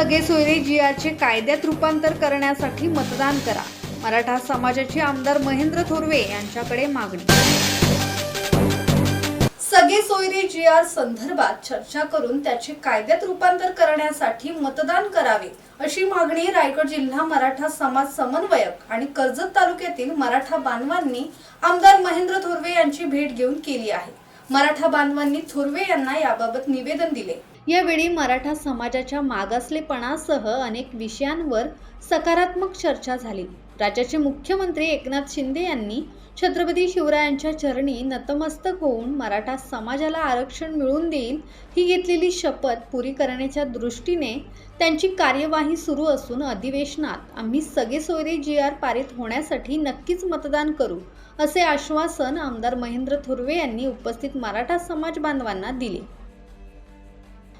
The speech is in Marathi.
सगळे सोयरे जी आरचे कायद्यात रूपांतर करण्यासाठी मतदान करा. मराठा समाजाचे आमदार महेंद्र थोरवे यांच्याकडे मागणी. सगळे सोयरे जी आर संदर्भात चर्चा करून त्याचे कायद्यात रूपांतर करण्यासाठी मतदान करावे अशी मागणी रायगड जिल्हा मराठा समाज समन्वयक आणि कर्जत तालुक्यातील मराठा बांधवांनी आमदार महेंद्र थोरवे यांची भेट घेऊन केली आहे. मराठा बांधवांनी थोरवे यांना याबाबत निवेदन दिले. यावेळी मराठा समाजाच्या मागासलेपणासह अनेक विषयांवर सकारात्मक चर्चा झाली. राज्याचे मुख्यमंत्री एकनाथ शिंदे यांनी छत्रपती शिवरायांच्या चरणी नतमस्तक होऊन मराठा समाजाला आरक्षण मिळवून देईल ही घेतलेली शपथ पुरी करण्याच्या दृष्टीने त्यांची कार्यवाही सुरू असून अधिवेशनात आम्ही सगळे सोयरे जी आर पारित होण्यासाठी नक्कीच मतदान करू असे आश्वासन आमदार महेंद्र थुर्वे यांनी उपस्थित मराठा समाज बांधवांना दिले.